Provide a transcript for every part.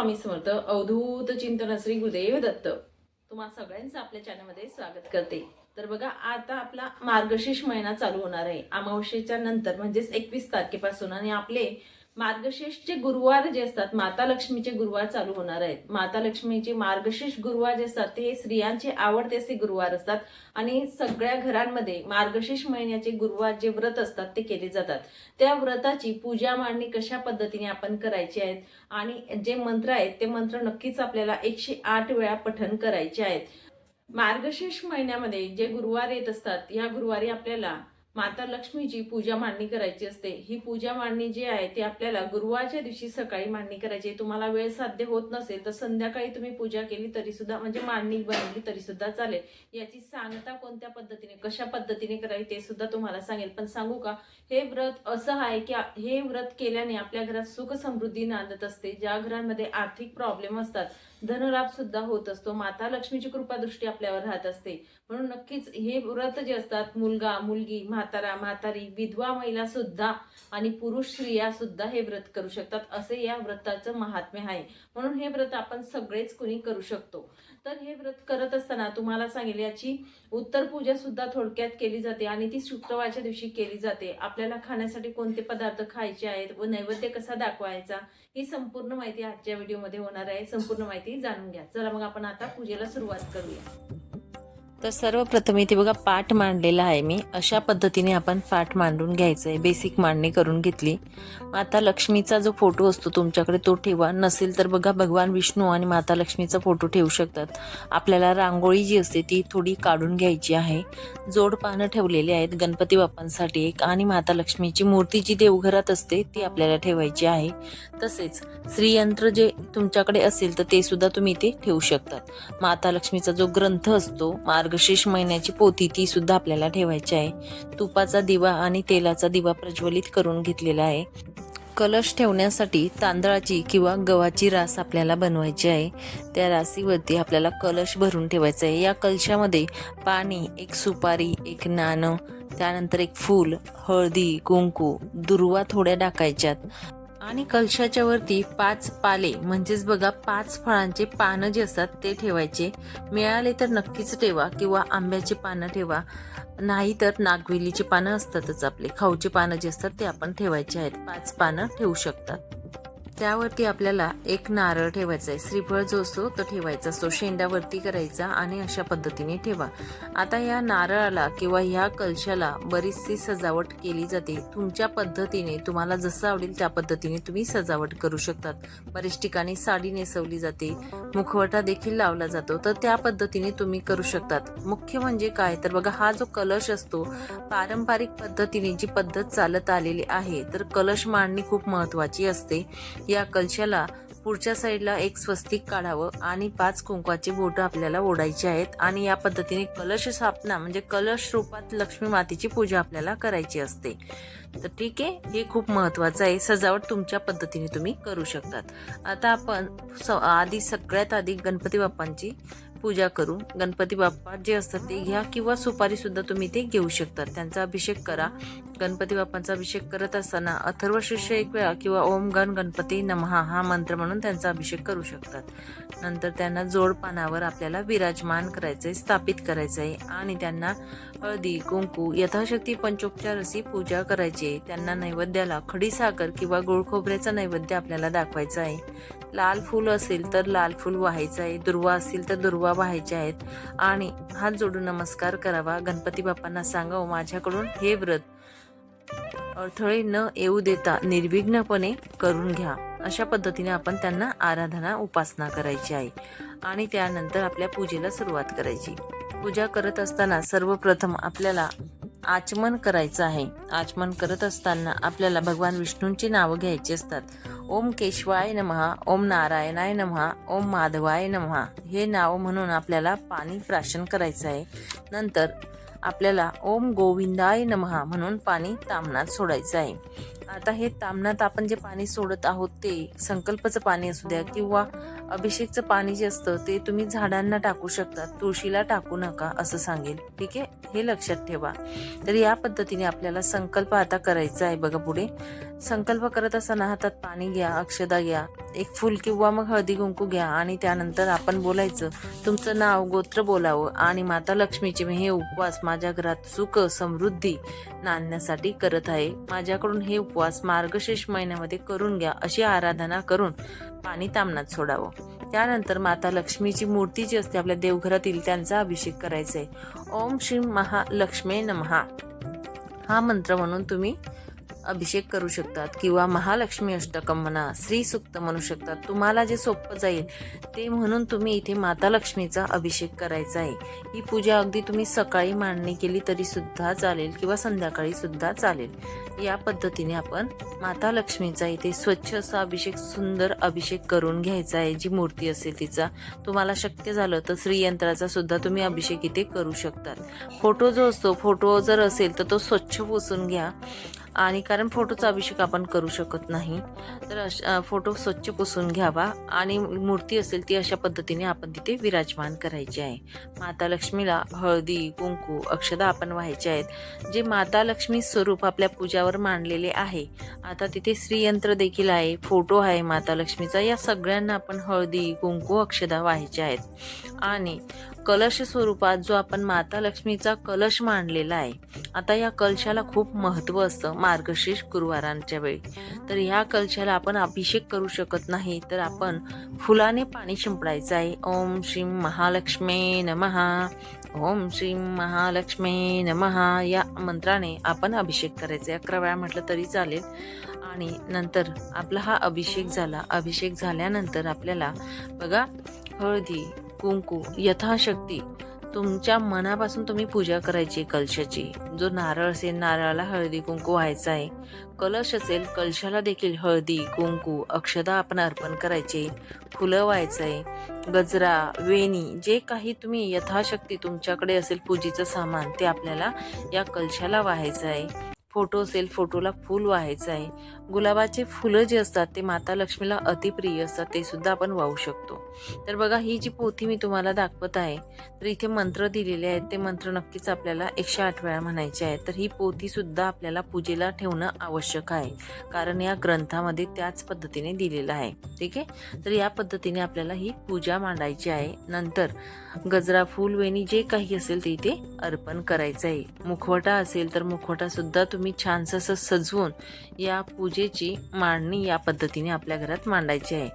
स्वामी समर्थ अवधूत चिंतन श्री गुरुदेव दत्त. तुम्हा सगळ्यांचं आपल्या चॅनलमध्ये स्वागत करते. तर बघा आता आपला मार्गशीर्ष महिना चालू होणार आहे. अमावस्येच्या नंतर म्हणजेच एकवीस तारखेपासून आणि आपले मार्गशीर्षचे गुरुवार जे असतात माता लक्ष्मीचे गुरुवार चालू होणार आहेत. माता लक्ष्मीचे मार्गशीर्ष गुरुवार जे असतात ते स्त्रियांचे आवडते असे गुरुवार असतात. आणि सगळ्या घरांमध्ये मार्गशीर्ष महिन्याचे गुरुवार जे व्रत असतात ते केले जातात. त्या व्रताची पूजा मांडणी कशा पद्धतीने आपण करायची आहेत? आणि जे मंत्र आहेत ते मंत्र नक्कीच आपल्याला एकशे आठ वेळा पठण करायचे आहेत. मार्गशीर्ष महिन्यामध्ये जे गुरुवार येत असतात या गुरुवारी आपल्याला माता लक्ष्मीची पूजा मांडणी करायची असते. ही पूजा मांडणी जी आहे ती आपल्याला गुरुवारच्या दिवशी सकाळी मांडणी करायची आहे. तुम्हाला वेळ साध्य होत नसेल तर संध्याकाळी तुम्ही पूजा केली तरी सुद्धा म्हणजे मांडणी बनवली तरी सुद्धा चालेल. याची सांगता कोणत्या पद्धतीने कशा पद्धतीने करावी ते सुद्धा तुम्हाला सांगेल. पण सांगू का हे व्रत असं आहे की हे व्रत केल्याने आपल्या घरात सुख समृद्धी नांदत असते. ज्या घरांमध्ये आर्थिक प्रॉब्लेम असतात धनलाभ सुद्धा होत असतो. माता लक्ष्मीची कृपादृष्टी आपल्यावर राहत असते. म्हणून नक्कीच हे व्रत जे असतात मुलगा मुलगी म्हातारा म्हातारी विधवा महिला सुद्धा आणि पुरुष स्त्रिया सुद्धा हे व्रत करू शकतात. असे या व्रताचं महात्म्य आहे. म्हणून हे व्रत आपण सगळेच कुणी करू शकतो. तर हे व्रत करत असताना तुम्हाला सांगेल याची उत्तर पूजा सुद्धा थोडक्यात केली जाते आणि ती शुक्रवारच्या दिवशी केली जाते. आपल्याला खाण्यासाठी कोणते पदार्थ खायचे आहेत व नैवेद्य कसा दाखवायचा ही संपूर्ण माहिती आजच्या व्हिडिओमध्ये होणार आहे. संपूर्ण माहिती जाणून घ्या. चला मग आपण आता पूजेला सुरुवात करूया. तर सर्वप्रथम इथे बघा पाठ मांडलेला आहे मी. अशा पद्धतीने आपण पाठ मांडून घ्यायचं आहे बेसिक मांडणी करून घेतली. माता लक्ष्मीचा जो फोटो असतो तुमच्याकडे तो ठेवा. नसेल तर बघा भगवान विष्णू आणि माता लक्ष्मीचा फोटो ठेवू शकतात. आपल्याला रांगोळी जी असते ती थोडी काढून घ्यायची आहे. जोड पानं ठेवलेली आहेत गणपती बाप्पांसाठी एक आणि माता लक्ष्मीची मूर्ती जी देवघरात असते ती आपल्याला ठेवायची आहे. तसेच श्रीयंत्र जे तुमच्याकडे असेल तर ते सुद्धा तुम्ही इथे ठेवू शकतात. माता लक्ष्मीचा जो ग्रंथ असतो मार्ग मार्गशीर्ष महिन्याची पोथी ती सुद्धा आपल्याला ठेवायची आहे. तुपाचा दिवा आणि तेलाचा दिवा प्रज्वलित करून घेतलेला आहे. कलश ठेवण्यासाठी तांदळाची किंवा गव्हाची रास आपल्याला बनवायची आहे. त्या राशीवरती आपल्याला कलश भरून ठेवायचा आहे. या कलशामध्ये पाणी एक सुपारी एक नाणं त्यानंतर एक फूल हळदी कुंकू दुर्वा थोड्या टाकायच्यात. आणि कलशाच्या वरती पाच पाले म्हणजेच बघा पाच फळांचे पानं जे असतात ते ठेवायचे. मिळाले तर नक्कीच ठेवा किंवा आंब्याची पानं ठेवा. नाही तर नागवेलीची पानं असतातच आपले. खाऊचे पानं जे असतात ते आपण ठेवायचे आहेत. पाच पानं ठेवू शकतात. त्यावरती आपल्याला एक नारळ ठेवायचा आहे श्रीफळ जो असतो तो ठेवायचा असतो. शेंड्यावरती करायचा आणि अशा पद्धतीने ठेवा. आता या नारळाला किंवा ह्या कलशाला बरीचशी सजावट केली जाते. तुमच्या पद्धतीने तुम्हाला जसं आवडेल त्या पद्धतीने तुम्ही सजावट करू शकतात. बरेच ठिकाणी साडी नेसवली जाते मुखवटा देखील लावला जातो. तर त्या पद्धतीने तुम्ही करू शकतात. मुख्य म्हणजे काय? तर बघा हा जो कलश असतो पारंपरिक पद्धतीने जी पद्धत चालत आलेली आहे तर कलश मांडणी खूप महत्वाची असते. या कलशाला पुढच्या साईडला एक स्वस्तिक काढावं आणि पाच कुंकवाची बोटं आपल्याला ओढायची आहेत. आणि या पद्धतीने कलश स्थापना म्हणजे कलश रूपात लक्ष्मी मातेची पूजा आपल्याला करायची असते. तर ठीक आहे हे खूप महत्वाचं आहे. सजावट तुमच्या पद्धतीने तुम्ही करू शकतात. आता आपण स आधी सगळ्यात आधी गणपती बाप्पांची पूजा करून गणपती बाप्पा जे असतात ते घ्या किंवा सुपारी सुद्धा तुम्ही ते घेऊ शकतात त्यांचा अभिषेक करा. गणपती बाप्पांचा अभिषेक करत असताना अथर्व शिष्य एक वेळा किंवा ओम गण गणपती नमहा हा मंत्र म्हणून त्यांचा अभिषेक करू शकतात. नंतर त्यांना जोडपानावर आपल्याला विराजमान करायचंय स्थापित करायचंय आणि त्यांना हळदी कुंकू यथाशक्ती पंचोपचार अशी पूजा करायची आहे. त्यांना नैवेद्याला खडीसाखर किंवा गोड खोबऱ्याचा नैवेद्य आपल्याला दाखवायचा आहे. लाल फूल असेल तर लाल फूल व्हायचं आहे. दुर्वा असेल तर दुर्वा व्हायचे आहेत. आणि हात जोडून नमस्कार करावा. गणपती बाप्पांना सांगावं माझ्याकडून हे व्रत अडथळे न येऊ देता निर्विघ्नपणे करून घ्या. अशा पद्धतीने आपण त्यांना आराधना उपासना करायची आहे. आणि त्यानंतर आपल्या पूजेला सुरुवात करायची. पूजा करत असताना सर्वप्रथम आपल्याला आचमन करायचं आहे. आचमन करत असताना आपल्याला भगवान विष्णूंची नावं घ्यायची असतात. ओम केशवाय नमहा ओम नारायणाय नमहा ओम माधवाय नमहा हे नाव म्हणून आपल्याला पाणी प्राशन करायचं आहे. नंतर आपल्याला ओम गोविंदाय नमहा म्हणून पाणी तामणात सोडायचं आहे. आता हे तामणात आपण जे पाणी सोडत आहोत ते संकल्पचं पाणी असू द्या किंवा अभिषेकचं पाणी जे असतं ते तुम्ही झाडांना टाकू शकता. तुळशीला टाकू नका असं सांगेल. ठीक आहे? हे लक्षात ठेवा. तर या पद्धतीने आपल्याला संकल्प आता करायचा आहे बघा पुढे. संकल्प करत असताना हातात पाणी घ्या अक्षदा घ्या एक फुल किंवा मग हळदी कुंकू घ्या आणि त्यानंतर आपण बोलायचं तुमचं नाव गोत्र बोलावं आणि माता लक्ष्मीचे मी हे उपवास माझ्या घरात सुख समृद्धी नांदण्यासाठी करत आहे. माझ्याकडून हे उपवास मार्गशीर्ष महिन्यामध्ये करून घ्या अशी आराधना करून पाणी तामणात सोडावं. त्यानंतर माता लक्ष्मीची मूर्ती जी असते आपल्या देवघरातील त्यांचा अभिषेक करायचा आहे ओम श्री महालक्ष्मी नमहा. हा मंत्र म्हणून तुम्ही अभिषेक करू शकतात किंवा महालक्ष्मी अष्टकम म्हणा श्री सुक्त म्हणू शकतात. तुम्हाला जे सोपं जाईल ते म्हणून तुम्ही इथे माता लक्ष्मीचा अभिषेक करायचा आहे. ही पूजा अगदी तुम्ही सकाळी मांडणी केली तरी सुद्धा चालेल किंवा संध्याकाळी सुद्धा चालेल. या पद्धतीने आपण माता लक्ष्मीचा इथे स्वच्छ असा अभिषेक सुंदर अभिषेक करून घ्यायचा आहे. जी मूर्ती असेल तिचा तुम्हाला शक्य झालं तर श्रीयंत्राचा सुद्धा तुम्ही अभिषेक इथे करू शकतात. फोटो जो असतो फोटो जर असेल तर तो स्वच्छ पुसून घ्या. आणि कारण फोटोचा अभिषेक आपण करू शकत नाही. तर अशा फोटो स्वच्छ पुसून घ्यावा आणि मूर्ती असेल ती अशा पद्धतीने आपण तिथे विराजमान करायची आहे. माता लक्ष्मीला हळदी कुंकू अक्षदा आपण व्हायचे आहेत. जे माता लक्ष्मी स्वरूप आपल्या पूजावर मांडलेले आहे आता तिथे श्रीयंत्र देखील आहे फोटो आहे माता लक्ष्मीचा. या सगळ्यांना आपण हळदी कुंकू अक्षदा व्हायच्या आहेत. आणि कलश स्वरूपात जो आपण माता लक्ष्मीचा कलश मांडलेला आहे आता या कलशाला खूप महत्त्व असतं. मार्गशीर्ष गुरुवारांच्या वेळी. तर ह्या कलशाला आपण अभिषेक करू शकत नाही तर आपण फुलाने पाणी शिंपडायचं आहे. ओम श्री महालक्ष्मी नमहा ओम श्री महालक्ष्मी नमहा या मंत्राने आपण अभिषेक करायचा आहे. अकरा वेळा म्हटलं तरी चालेल. आणि नंतर आपला हा अभिषेक झाला. अभिषेक झाल्यानंतर आपल्याला बघा हळदी कुंकू यथाशक्ती तुमच्या मनापासून तुम्ही पूजा करायची कलशाची. जो नारळ असेल नारळाला हळदी कुंकू व्हायचा आहे. कलश असेल कलशाला देखील हळदी कुंकू अक्षदा आपण अर्पण करायचे. फुलं व्हायचं आहे. गजरा वेणी जे काही तुम्ही यथाशक्ती तुमच्याकडे असेल पूजेचं सामान ते आपल्याला या कलशाला व्हायचं आहे. फोटो असेल फोटोला फूल व्हायचं आहे. गुलाबाचे फुलं जे असतात ते माता लक्ष्मीला अतिप्रिय असतात ते सुद्धा आपण वाहू शकतो. तर बघा ही जी पोथी मी तुम्हाला दाखवत आहे तर इथे मंत्र दिलेले आहेत. ते मंत्र नक्कीच आपल्याला एकशे आठ वेळा म्हणायचे आहेत. तर ही पोथी सुद्धा आपल्याला पूजेला ठेवणं आवश्यक आहे. कारण या ग्रंथामध्ये त्याच पद्धतीने दिलेलं आहे. ठीक आहे? तर या पद्धतीने आपल्याला ही पूजा मांडायची आहे. नंतर गजरा फूल वेणी जे काही असेल ते इथे अर्पण करायचं आहे मुखवटा असेल तर मुखवटा सुद्धा तुम्ही छानसं असं सजवून या पूजेची मांडणी या पद्धतीने आपल्या घरात मांडायची आहे.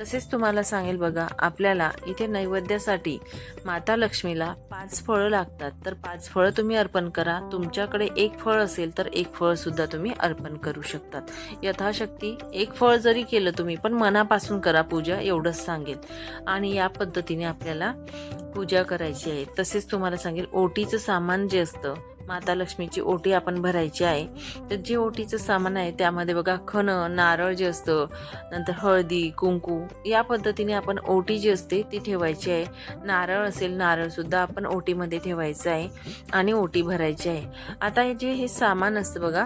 तसेच तुम्हाला सांगेल बघा आपल्याला इथे नैवेद्यासाठी माता लक्ष्मीला पाच फळं लागतात. तर पाच फळं तुम्ही अर्पण करा. तुमच्याकडे एक फळ असेल तर एक फळ सुद्धा तुम्ही अर्पण करू शकतात. यथाशक्ती एक फळ जरी केलं तुम्ही पण मनापासून करा पूजा एवढंच सांगेल. आणि या पद्धतीने आपल्याला पूजा करायची आहे. तसेच तुम्हाला सांगेल ओटीचं सामान जे असतं माता लक्ष्मीची ओटी आपण भरायची आहे. तर जे ओटीचं सामान आहे त्यामध्ये बघा खणं नारळ जे असतं नंतर हळदी कुंकू या पद्धतीने आपण ओटी जी असते ती ठेवायची आहे. नारळ असेल नारळसुद्धा आपण ओटीमध्ये ठेवायचं आहे आणि ओटी भरायची आहे. आता हे जे हे सामान असतं बघा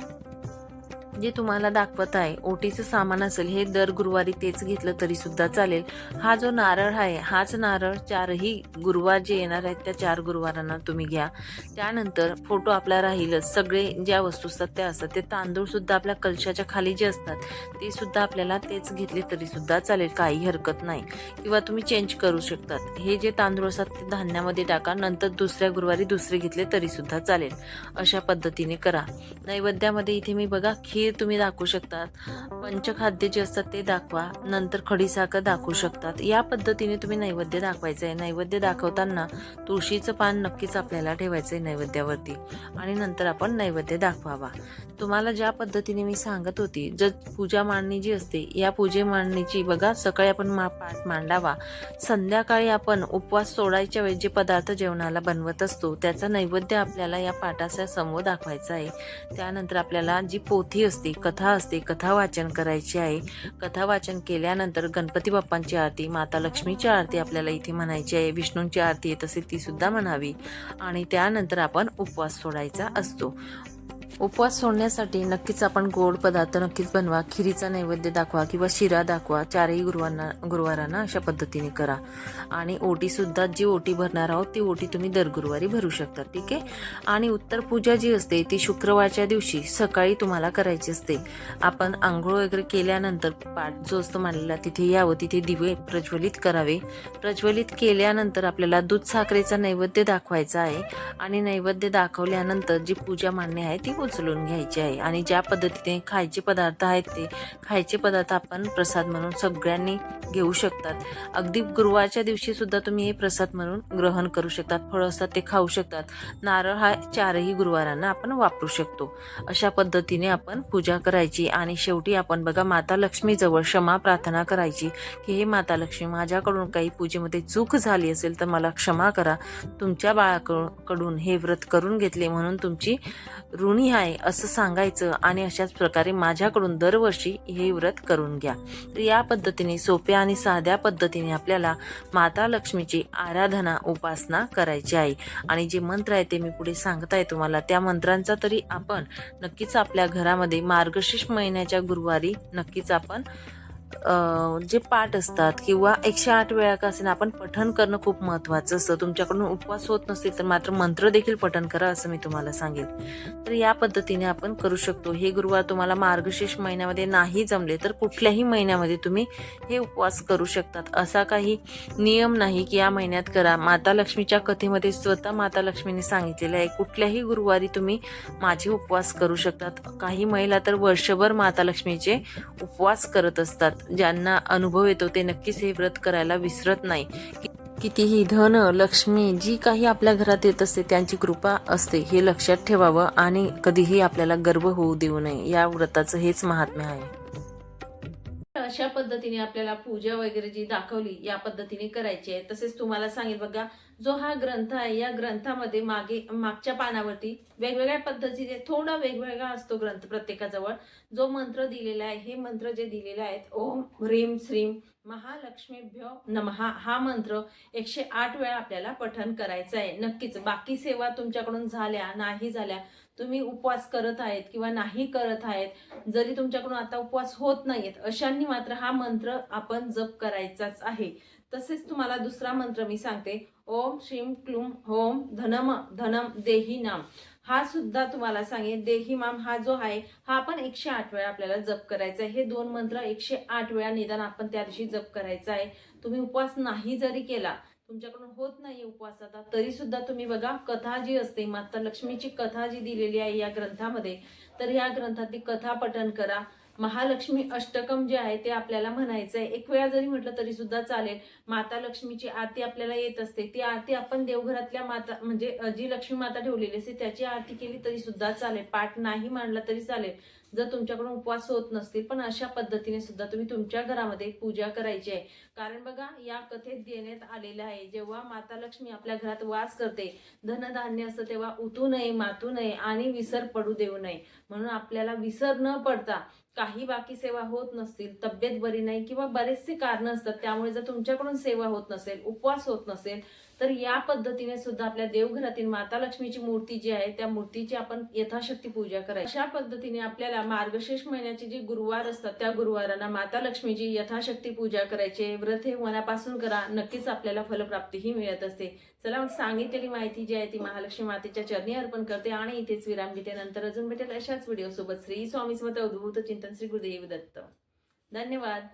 जे तुम्हाला दाखवत आहे ओटीचं सामान असेल हे दर गुरुवारी तेच घेतलं तरी सुद्धा चालेल. हा जो नारळ आहे हाच नारळ चारही गुरुवार जे येणार आहेत त्या चार गुरुवारांना तुम्ही घ्या. त्यानंतर फोटो आपला राहीलच सगळे ज्या वस्तू असतात त्या असतात. ते तांदूळ सुद्धा आपल्या कलशाच्या खाली जे असतात ते सुद्धा आपल्याला तेच घेतले तरी सुद्धा चालेल काही हरकत नाही. किंवा तुम्ही चेंज करू शकतात. हे जे तांदूळ असतात ते धान्यामध्ये टाका नंतर दुसऱ्या गुरुवारी दुसरे घेतले तरी सुद्धा चालेल. अशा पद्धतीने करा. नैवेद्यामध्ये इथे मी बघा खीर तुम्ही दाखवू शकतात. पंचखाद्य जे असतात ते दाखवा. नंतर खडीसाखर दाखवू शकतात. या पद्धतीने तुम्ही नैवेद्य दाखवायचं आहे नैवेद्य दाखवताना तुळशीचं पान नक्कीच आपल्याला ठेवायचं आहे नैवेद्यावरती. आणि नंतर आपण नैवेद्य दाखवावा. तुम्हाला ज्या पद्धतीने मी सांगत होती जर पूजा मांडणी जी असते या पूजे मांडणीची बघा सकाळी आपण मा पाठ मांडावा. संध्याकाळी आपण उपवास सोडायच्या वेळी जे पदार्थ जेवणाला बनवत असतो त्याचा नैवेद्य आपल्याला या पाठाच्या समोर दाखवायचा आहे त्यानंतर आपल्याला जी पोथी असते असते कथा असते कथा वाचन करायची आहे. कथा वाचन केल्यानंतर गणपती बाप्पांची आरती माता लक्ष्मीची आरती आपल्याला इथे म्हणायची आहे. विष्णूंची आरती येत असेल ती सुद्धा म्हणावी. आणि त्यानंतर आपण उपवास सोडायचा असतो. उपवास सोडण्यासाठी नक्कीच आपण गोड पदार्थ नक्कीच बनवा. खिरीचा नैवेद्य दाखवा किंवा शिरा दाखवा. चारही गुरुवारांना गुरुवारांना अशा पद्धतीने करा. आणि ओटीसुद्धा जी ओटी भरणार आहोत ती ओटी तुम्ही दर गुरुवारी भरू शकता ठीक आहे? आणि उत्तर पूजा जी असते ती शुक्रवारच्या दिवशी सकाळी तुम्हाला करायची असते. आपण आंघोळ वगैरे केल्यानंतर पाठ जो असतो मांडलेला तिथे यावं तिथे दिवे प्रज्वलित करावे. प्रज्वलित केल्यानंतर आपल्याला दूध साखरेचा नैवेद्य दाखवायचा आहे. आणि नैवेद्य दाखवल्यानंतर जी पूजा मान्य आहे ती उचलून घ्यायची आहे. आणि ज्या पद्धतीने खायचे पदार्थ आहेत ते खायचे पदार्थ आपण प्रसाद म्हणून सगळ्यांनी घेऊ शकतात. अगदी गुरुवारच्या दिवशी सुद्धा तुम्ही हे प्रसाद म्हणून ग्रहण करू शकतात. फळं असतात ते खाऊ शकतात. नारळ हा चारही गुरुवारांना आपण वापरू शकतो. अशा पद्धतीने आपण पूजा करायची आणि शेवटी आपण बघा माता लक्ष्मीजवळ क्षमा प्रार्थना करायची की हे माता लक्ष्मी माझ्याकडून काही पूजेमध्ये चूक झाली असेल तर मला क्षमा करा. तुमच्या बाळाकडून हे व्रत करून घेतले म्हणून तुमची ऋणी आहे असं सांगायचं आणि अशाच प्रकारे माझ्याकडून दरवर्षी हे व्रत करून घ्या. तर या पद्धतीने सोप्या आणि साध्या पद्धतीने आपल्याला माता लक्ष्मीची आराधना उपासना करायची आहे. आणि जे मंत्र आहे ते मी पुढे सांगत आहे तुम्हाला. त्या मंत्रांचा तरी आपण नक्कीच आपल्या घरामध्ये मार्गशीर्ष महिन्याच्या गुरुवारी नक्कीच आपण जे पाठ असतात किंवा एकशे आठ वेळा का असेल आपण पठन करणं खूप महत्त्वाचं असतं. तुमच्याकडून उपवास होत नसेल तर मात्र मंत्र देखील पठन करा असं मी तुम्हाला सांगेल तर या पद्धतीने आपण करू शकतो. हे गुरुवार तुम्हाला मार्गशीर्ष महिन्यामध्ये नाही जमले तर कुठल्याही महिन्यामध्ये तुम्ही हे उपवास करू शकतात. असा काही नियम नाही की या महिन्यात करा. माता लक्ष्मीच्या कथेमध्ये स्वतः माता लक्ष्मीने सांगितलेलं आहे कुठल्याही गुरुवारी तुम्ही माझे उपवास करू शकतात. काही महिला तर वर्षभर माता लक्ष्मीचे उपवास करत असतात. ज्यांना अनुभव येतो ते नक्कीच हे व्रत करायला विसरत नाही. कितीही धन लक्ष्मी जी काही आपल्या घरात येत असते त्यांची कृपा असते हे लक्षात ठेवावं आणि कधीही आपल्याला गर्व होऊ देऊ नये. या व्रताचं हेच महात्म्य आहे. अशा पद्धतीने आपल्याला पूजा वगैरे जी दाखवली या पद्धतीने करायची आहे. तसेच तुम्हाला सांगेल बघा जो हा ग्रंथ आहे या ग्रंथामध्ये मागे मागच्या पानावरती वेगवेगळ्या पद्धतीने थोडा वेगवेगळा असतो ग्रंथ प्रत्येकाजवळ. जो मंत्र दिलेला आहे हे मंत्र जे दिलेले आहेत ओम ह्रीम श्रीम महालक्ष्मीभ्य नमहा हा मंत्र एकशे आठ वेळा आपल्याला पठन करायचं आहे. नक्कीच बाकी सेवा तुमच्याकडून झाल्या नाही झाल्या तुम्ही उपवास करत आहेत किंवा नाही करत आहेत जरी तुमच्याकडून आता उपवास होत नाहीत अशांनी मात्र हा मंत्र आपण जप करायचाच आहे. तसेच तुम्हाला दुसरा मंत्र मी सांगते ओम श्रीम क्लूम होम धनम धनम देही नाम. हा सुद्धा तुम्हाला सांगेन देही माम हा जो आहे हा आपण एकशे आठ वेळा आपल्याला जप करायचा आहे. हे दोन मंत्र एकशे आठ वेळा निदान आपण त्या दिवशी जप करायचा आहे. तुम्ही उपवास नाही जरी केला तुमच्याकडून होत नाही उपवास आता तरी सुद्धा तुम्ही बघा कथा जी असते माता लक्ष्मीची कथा जी दिलेली आहे या ग्रंथामध्ये तर या ग्रंथातली कथा पठन करा. महालक्ष्मी अष्टकम जे आहे ते आपल्याला म्हणायचं आहे एक वेळा जरी म्हटलं तरी सुद्धा चालेल. माता लक्ष्मीची आरती आपल्याला येत असते. ती आरती आपण देवघरातल्या माता म्हणजे जी लक्ष्मी माता ठेवलेली असते त्याची आरती केली तरी सुद्धा चालेल. पाठ नाही मांडला तरी चालेल. जर तुमच्याकडून उपवास होत नसतील पण अशा पद्धतीने सुद्धा तुम्ही तुमच्या घरामध्ये पूजा करायची आहे. कारण बघा या कथेत देण्यात आलेलं आहे जेव्हा माता लक्ष्मी आपल्या घरात वास करते धनधान्य असतं तेव्हा उतू नये मातू नये आणि विसर पडू देऊ नये. म्हणून आपल्याला विसर न पडता काही बाकी सेवा होत नसतील तब्येत बरी नाही किंवा बरेचसे कारण असतात त्यामुळे जर तुमच्याकडून सेवा होत नसेल उपवास होत नसेल तर या पद्धतीने सुद्धा आपल्या देवघरातील माता लक्ष्मीची मूर्ती जी आहे त्या मूर्तीची आपण यथाशक्ती पूजा करायची. अशा पद्धतीने आपल्याला मार्गशीर्ष महिन्याचे जे गुरुवार असतात त्या गुरुवारांना माता लक्ष्मीची यथाशक्ती पूजा करायचे. व्रत हे मनापासून करा नक्कीच आपल्याला फलप्राप्तीही मिळत असते. चला मग सांगितलेली माहिती जी आहे ती महालक्ष्मी मातेच्या चरणी अर्पण करते आणि इथेच विराम घेते. नंतर अजून भेटेल अशाच व्हिडिओ सोबत. श्री स्वामी स्वतः अद्भुत चिंतन श्री गुरुदेव दत्त. धन्यवाद.